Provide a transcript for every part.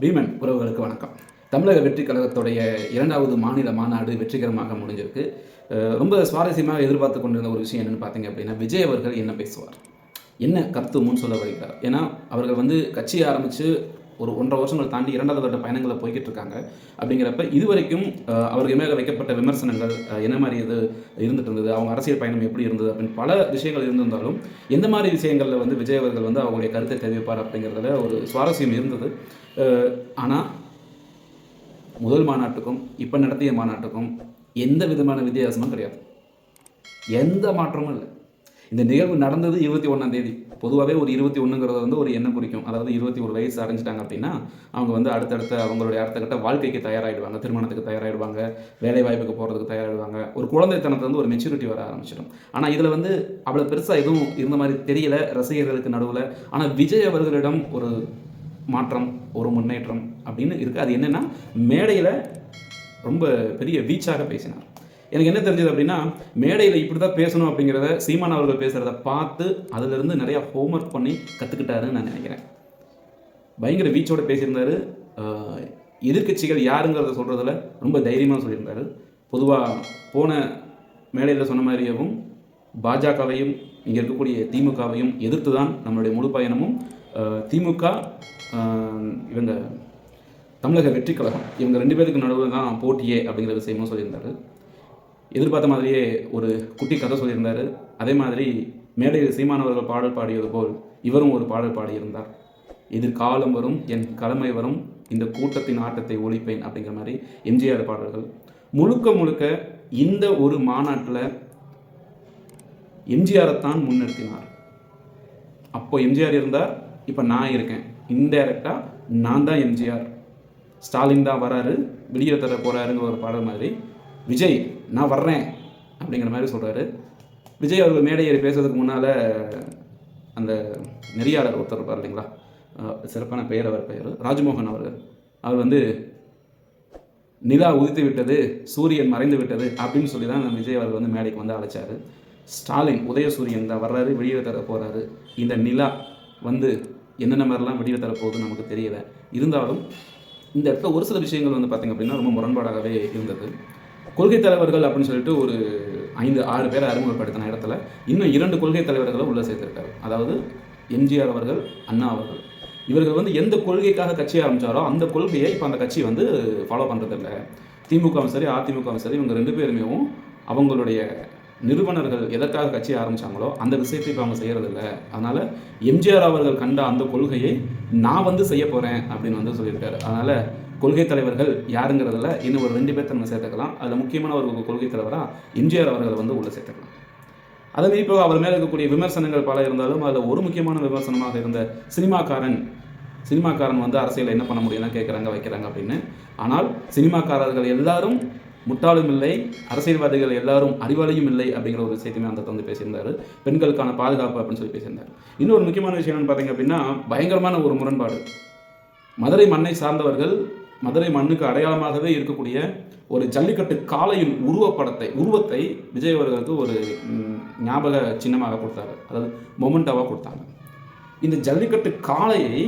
பீமன் உறவுகளுக்கு வணக்கம். தமிழக வெற்றி கழகத்துடைய இரண்டாவது மாநில மாநாடு வெற்றிகரமாக முடிஞ்சிருக்கு. ரொம்ப சுவாரஸ்யமாக எதிர்பார்த்து கொண்டிருந்த ஒரு விஷயம் என்னென்னு பார்த்தீங்க அப்படின்னா விஜய் அவர்கள் என்ன பேசுவார்? என்ன கருத்து முன் சொல்ல வருகிறார்? ஏன்னா அவர்கள் வந்து கட்சி ஆரம்பித்து ஒரு ஒன்றரை வருஷங்கள் தாண்டி இரண்டாவது கட்ட பயணங்களை போய்கிட்டு இருக்காங்க. அப்படிங்கிறப்ப இதுவரைக்கும் வரைக்கும் அவருக்கு மேலே வைக்கப்பட்ட விமர்சனங்கள் என்ன மாதிரி இது இருந்துட்டு இருந்தது அவங்க அரசியல் பயணம் எப்படி இருந்தது அப்படின்னு பல விஷயங்கள் இருந்திருந்தாலும் எந்த மாதிரி விஷயங்களில் வந்து விஜய் அவர்கள் வந்து அவங்களுடைய கருத்தை தெரிவிப்பார் அப்படிங்கிறதுல ஒரு சுவாரஸ்யம் இருந்தது. ஆனால் முதல் மாநாட்டுக்கும் இப்போ நடத்திய மாநாட்டுக்கும் எந்த விதமான வித்தியாசமும் கிடையாது. எந்த மாற்றமும் இல்லை. இந்த நிகழ்வு நடந்தது இருபத்தி ஒன்றாம் தேதி. பொதுவாகவே ஒரு இருபத்தி ஒன்றுங்கிறது வந்து ஒரு எண்ணம் குறிக்கும். அதாவது இருபத்தி ஒரு வயசு அடைஞ்சிட்டாங்க அப்படின்னா அவங்க வந்து அடுத்தடுத்த அவங்களுடைய அடுத்த கட்ட வாழ்க்கைக்கு தயாராகிடுவாங்க திருமணத்துக்கு தயாராகிடுவாங்க வேலை வாய்ப்புக்கு போகிறதுக்கு தயாராகிடுவாங்க ஒரு குழந்தைத்தனத்தை வந்து ஒரு மெச்சூரிட்டி வர ஆரம்பிச்சிடும். ஆனால் இதில் வந்து அவ்வளோ பெருசாக எதுவும் இருந்த மாதிரி தெரியல. ரசிகர்களுக்கு நடுவில். ஆனால் விஜய் அவர்களிடம் ஒரு மாற்றம் ஒரு முன்னேற்றம் அப்படின்னு இருக்குது அது என்னென்னா மேடையில் ரொம்ப பெரிய வீச்சாக பேசினார். எனக்கு என்ன தெரிஞ்சது அப்படின்னா மேடையில் இப்படி தான் பேசணும் அப்படிங்கிறத சீமான் அவர்கள் பேசுகிறத பார்த்து அதிலிருந்து நிறையா ஹோம்ஒர்க் பண்ணி கற்றுக்கிட்டாருன்னு நான் நினைக்கிறேன். பயங்கர வீச்சோட பேசியிருந்தாரு. எதிர்கட்சிகள் எதிர்க்கட்சிகள் யாருங்கிறத சொல்கிறதுல ரொம்ப தைரியமாக சொல்லியிருந்தாரு. பொதுவாக போன மேடையில் சொன்ன மாதிரியவும் பாஜகவையும் இங்கே இருக்கக்கூடிய திமுகவையும் எதிர்த்து தான் நம்மளுடைய முழு பயணமும். திமுக இவங்க தமிழக வெற்றி கழகம் இவங்க ரெண்டு பேருக்கு நடுவில் தான் போட்டியே அப்படிங்கிற விஷயமும் சொல்லியிருந்தாரு. எதிர்பார்த்த மாதிரியே ஒரு குட்டி கதை சொல்லியிருந்தாரு. அதே மாதிரி மேடையில் சீமானவர்கள் பாடல் பாடியது போல் இவரும் ஒரு பாடல் பாடியிருந்தார். எதிர்காலம் வரும் என் கடமை வரும் இந்த கூட்டத்தின் ஆட்டத்தை ஒழிப்பேன் அப்படிங்கிற மாதிரி எம்ஜிஆர் பாடல்கள். முழுக்க முழுக்க இந்த ஒரு மாநாட்டில் எம்ஜிஆரை தான் முன்னிறுத்தினார். அப்போ எம்ஜிஆர் இருந்தார் இப்போ நான் இருக்கேன். இன்டைரக்டாக நான் தான் எம்ஜிஆர். ஸ்டாலின் தான் வராரு வெளியே தர போகிறாருங்கிற ஒரு பாடல் மாதிரி விஜய் நான் வர்றேன் அப்படிங்கிற மாதிரி சொல்கிறாரு விஜய் அவர்கள் மேடை ஏறி பேசுறதுக்கு முன்னால் அந்த நெறியாளர் ஒருத்தர் இருப்பார் இல்லைங்களா? சிறப்பான பெயர் அவர் பெயர் ராஜ்மோகன் அவர்கள். அவர் வந்து நிலா உதித்து விட்டது சூரியன் மறைந்து விட்டது அப்படின்னு சொல்லி தான் விஜய் அவர்கள் வந்து மேடைக்கு வந்து அழைச்சாரு. ஸ்டாலின் உதயசூரியன் தான் வர்றாரு வெளியே தர போகிறாரு இந்த நிலா வந்து என்னென்ன மாதிரிலாம் வெளியே தரப்போகுது நமக்கு தெரியல. இருந்தாலும் இந்த இடத்துல ஒரு சில விஷயங்கள் வந்து பார்த்திங்க அப்படின்னா ரொம்ப முரண்பாடாகவே இருந்தது. கொள்கை தலைவர்கள் அப்படின்னு சொல்லிட்டு ஒரு ஐந்து ஆறு பேரை அறிமுகப்படுத்தின இடத்துல இன்னும் இரண்டு கொள்கை தலைவர்களை உள்ளே சேர்த்திருக்காரு. அதாவது எம்ஜிஆர் அவர்கள் அண்ணா அவர்கள். இவர்கள் வந்து எந்த கொள்கைக்காக கட்சி ஆரம்பித்தாரோ அந்த கொள்கையை இப்போ அந்த கட்சி வந்து ஃபாலோ பண்ணுறதில்ல திமுகவும் சரி அதிமுகவும் சரி இவங்க ரெண்டு பேருமேவும் அவங்களுடைய நிறுவனர்கள் எதற்காக கட்சி ஆரம்பித்தாங்களோ அந்த விஷயத்தை இப்போ அவங்க செய்கிறதில்ல அதனால் எம்ஜிஆர் அவர்கள் கண்ட அந்த கொள்கையை நான் வந்து செய்ய போகிறேன் அப்படின்னு வந்து சொல்லியிருக்காரு. அதனால் கொள்கை தலைவர்கள் யாருங்கிறதுல இன்னும் ஒரு ரெண்டு பேர்த்த நம்ம சேர்த்துக்கலாம். அதில் முக்கியமான ஒரு கொள்கை தலைவராக எம்ஜிஆர் அவர்களை வந்து உள்ளே சேர்த்துக்கலாம். அதே மாதிரி இப்போ அவர் மேலே இருக்கக்கூடிய விமர்சனங்கள் பல இருந்தாலும் அதில் ஒரு முக்கியமான விமர்சனமாக இருந்த சினிமாக்காரன் சினிமாக்காரன் வந்து அரசியலில் என்ன பண்ண முடியும்னா கேட்குறாங்க வைக்கிறாங்க அப்படின்னு. ஆனால் சினிமாக்காரர்கள் எல்லாரும் முட்டாளும் இல்லை அரசியல்வாதிகள் எல்லாரும் அறிவாளியும் இல்லை அப்படிங்கிற ஒரு விஷயத்தையுமே அந்த வந்து பேசியிருந்தார். பெண்களுக்கான பாதுகாப்பு அப்படின்னு சொல்லி பேசியிருந்தார். இன்னொரு முக்கியமான விஷயம் என்னன்னு பார்த்தீங்க அப்படின்னா பயங்கரமான ஒரு முரண்பாடு. மதுரை மண்ணை சார்ந்தவர்கள் மதுரை மண்ணுக்கு அடையாளமாகவே இருக்கக்கூடிய ஒரு ஜல்லிக்கட்டு காளையின் உருவப்படத்தை உருவத்தை விஜய் அவர்களுக்கு ஒரு ஞாபக சின்னமாக கொடுத்தாரு. அதாவது மொமெண்டாவாக கொடுத்தாங்க. இந்த ஜல்லிக்கட்டு காளையை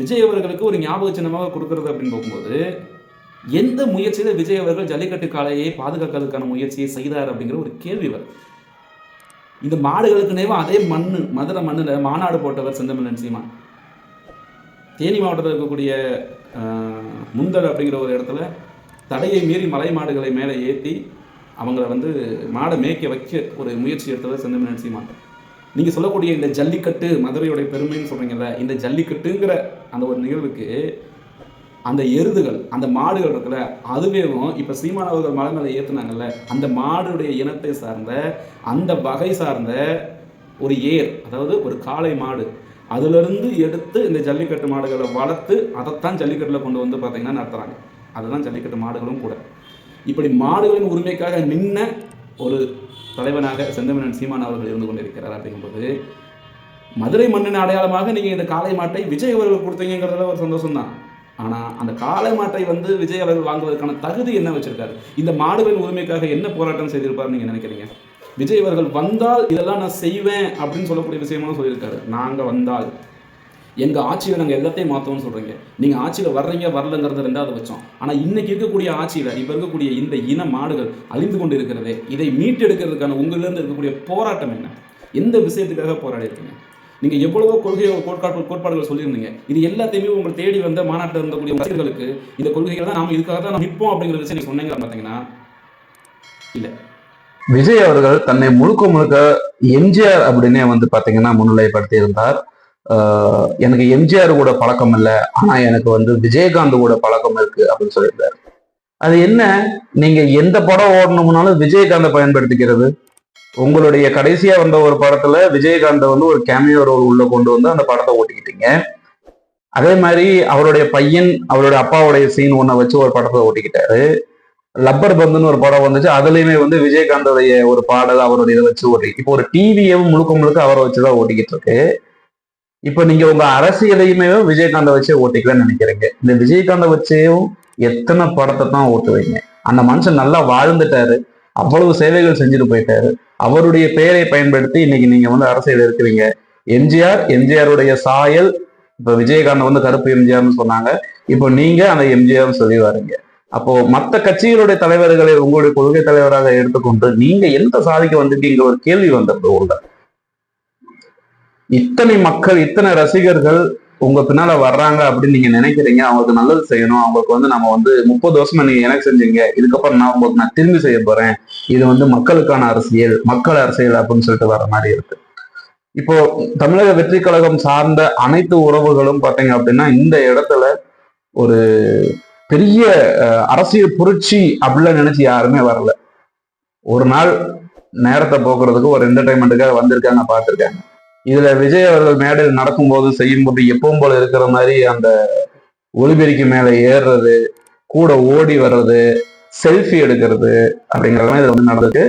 விஜய் அவர்களுக்கு ஒரு ஞாபக சின்னமாக கொடுக்கறது அப்படின்னு போகும்போது எந்த முயற்சியில் விஜய் அவர்கள் ஜல்லிக்கட்டு காளையை பாதுகாக்கிறதுக்கான முயற்சியை செய்தார் அப்படிங்கிற ஒரு கேள்வி வரும். இந்த மாடுகளுக்கு நேரம் அதே மண்ணு மதுரை மண்ணில் மாநாடு போட்டவர் செந்தமிழன் சீமான். தேனி மாவட்டத்தில் இருக்கக்கூடிய முந்தல் அப்படிங்கிற ஒரு இடத்துல தடையை மீறி மலை மாடுகளை மேலே ஏற்றி அவங்கள வந்து மாடை மேய்க்க வைக்க ஒரு முயற்சி எடுத்தவர் செந்தமிழன் சீமான் நீங்கள் சொல்லக்கூடிய இந்த ஜல்லிக்கட்டு மதுரையுடைய பெருமைன்னு சொல்கிறீங்கல்ல இந்த ஜல்லிக்கட்டுங்கிற அந்த ஒரு நிகழ்வுக்கு அந்த எருதுகள் அந்த மாடுகள் இருக்குல்ல அதுவேவும் இப்போ சீமானவர்கள் மலை மேலே ஏற்றுனாங்கல்ல அந்த மாடுடைய இனத்தை சார்ந்த அந்த வகை சார்ந்த ஒரு ஏர் அதாவது ஒரு காளை மாடு அதிலிருந்து எடுத்து இந்த ஜல்லிக்கட்டு மாடுகளை வளர்த்து அதைத்தான் ஜல்லிக்கட்டில் கொண்டு வந்து பார்த்தீங்கன்னா நடத்துகிறாங்க அதுதான் ஜல்லிக்கட்டு மாடுகளும் கூட. இப்படி மாடுகளின் உரிமைக்காக நின்ன ஒரு தலைவனாக செந்தமிழன் சீமான் அவர்கள் இருந்து கொண்டிருக்கிறார் அப்படிங்கும்போது மதுரை மண்ணின் அடையாளமாக நீங்கள் இந்த காளை மாட்டை விஜய் அவர்கள் கொடுத்தீங்கிறதுல ஒரு சந்தோஷம் தான் ஆனால் அந்த காளை மாட்டை வந்து விஜய் அவர்கள் வாங்குவதற்கான தகுதி என்ன வச்சிருக்காரு? இந்த மாடுகளின் உரிமைக்காக என்ன போராட்டம் செய்திருப்பார் நீங்கள் நினைக்கிறீங்க? விஜய் அவர்கள் வந்தால் இதெல்லாம் நான் செய்வேன் அப்படின்னு சொல்லக்கூடிய விஷயமும் சொல்லியிருக்காரு. நாங்கள் வந்தால். எங்கள் ஆட்சியில் நாங்கள் எல்லாத்தையும் மாற்றோம்னு சொல்கிறீங்க நீங்கள் ஆட்சியில் வர்றீங்க வரலங்கிறது ரெண்டாவது பட்சம். ஆனால் இன்றைக்கி இருக்கக்கூடிய ஆட்சியில் இப்போ இருக்கக்கூடிய இந்த இன மாடுகள் அழிந்து கொண்டு இருக்கிறதே இதை மீட்டெடுக்கிறதுக்கான உங்களிலிருந்து இருக்கக்கூடிய போராட்டம் என்ன? எந்த விஷயத்துக்காக போராடி இருக்கீங்க? நீங்கள் எவ்வளவோ கொள்கை கோட்பாடு கோட்பாடுகள் சொல்லியிருந்தீங்க. இது எல்லாத்தையுமே உங்களை தேடி வந்த மாநாட்டில் இருந்தக்கூடிய ரசிகர்களுக்கு இந்த கொள்கைகள் தான் நாம் இதுக்காக தான் நம்ம நிற்போம் அப்படிங்கிற விஷயம் நீங்கள் சொன்னீங்க பார்த்தீங்கன்னா விஜய் அவர்கள் தன்னை முழுக்க முழுக்க எம்ஜிஆர் அப்படின்னே வந்து பாத்தீங்கன்னா முன்னிலைப்படுத்தி இருந்தார். எனக்கு எம்ஜிஆர் கூட பழக்கம் இல்லை. ஆனா எனக்கு வந்து விஜயகாந்த் கூட பழக்கம் இருக்கு அப்படின்னு சொல்லியிருந்தார். அது என்ன? நீங்க எந்த படம் ஓடணும்னாலும் விஜயகாந்தை பயன்படுத்திக்கிறது. உங்களுடைய கடைசியா வந்த ஒரு படத்துல விஜயகாந்தை வந்து ஒரு கேமியோ ரோல் உள்ள கொண்டு வந்து அந்த படத்தை ஓட்டிக்கிட்டீங்க. அதே மாதிரி அவருடைய பையன் அவருடைய அப்பாவுடைய சீன் ஒன்றை வச்சு ஒரு படத்தை ஓட்டிக்கிட்டாரு. லப்பர் பந்துன்னு ஒரு படம் வந்துச்சு. அதுலயுமே வந்து விஜயகாந்தோடைய ஒரு பாடல் அவருடைய இதை வச்சு ஓட்டி. இப்போ ஒரு டிவியும் முழுக்க முழுக்க அவரை வச்சுதான் ஓட்டிக்கிட்டு இருக்கு. இப்போ நீங்க உங்க அரசியலையுமே விஜயகாந்தை வச்சே ஓட்டிக்கலாம்னு நினைக்கிறீங்க. இந்த விஜயகாந்தை வச்சேயும் எத்தனை படத்தை தான் ஓட்டுவீங்க? அந்த மனுஷன் நல்லா வாழ்ந்துட்டாரு. அவ்வளவு சேவைகள் செஞ்சுட்டு போயிட்டாரு. அவருடைய பெயரை பயன்படுத்தி இன்னைக்கு நீங்க வந்து அரசியல் இருக்கிறீங்க எம்ஜிஆர் எம்ஜிஆருடைய சாயல் இப்ப விஜயகாந்த் வந்து கருப்பு எம்ஜிஆர்னு சொன்னாங்க. இப்போ நீங்க அந்த எம்ஜிஆர்னு சொல்லி வரீங்க. அப்போ மத்த கட்சிகளுடைய தலைவர்களை உங்களுடைய கொள்கை தலைவராக எடுத்துக்கொண்டு நீங்க எந்த சாதிக்க வந்திருக்கீங்க ஒரு கேள்வி வந்தது உள்ள இத்தனை மக்கள் இத்தனை ரசிகர்கள் உங்க பின்னால வர்றாங்க அப்படின்னு நீங்க நினைக்கிறீங்க அவங்களுக்கு நல்லது செய்யணும் அவங்களுக்கு வந்து நம்ம வந்து முப்பது வருஷமா நீங்க எனக்கு செஞ்சீங்க இதுக்கப்புறம் நான் உங்களுக்கு நான் திரும்பி செய்ய போறேன் இது வந்து மக்களுக்கான அரசியல் மக்கள் அரசியல் அப்படின்னு சொல்லிட்டு வர மாதிரி இருக்கு. இப்போ தமிழக வெற்றி கழகம் சார்ந்த அனைத்து உறவுகளும் பாத்தீங்க அப்படின்னா இந்த இடத்துல ஒரு பெரிய அரசியல் புரட்சி அப்படிலாம் நினைச்சு யாருமே வரல. ஒரு நாள் நேரத்தை போக்குறதுக்கு ஒரு என்டர்டைன்மெண்ட்டுக்காக வந்திருக்காங்க பார்த்துருக்காங்க இதுல விஜய் அவர்கள் மேடையில் நடக்கும்போது செய்யும்போது எப்பவும் போல இருக்கிற மாதிரி அந்த ஒலிபெருக்கி மேலே ஏறுறது கூட ஓடி வர்றது செல்ஃபி எடுக்கிறது அப்படிங்கிறதெல்லாம் இது வந்து நடந்திருக்கு.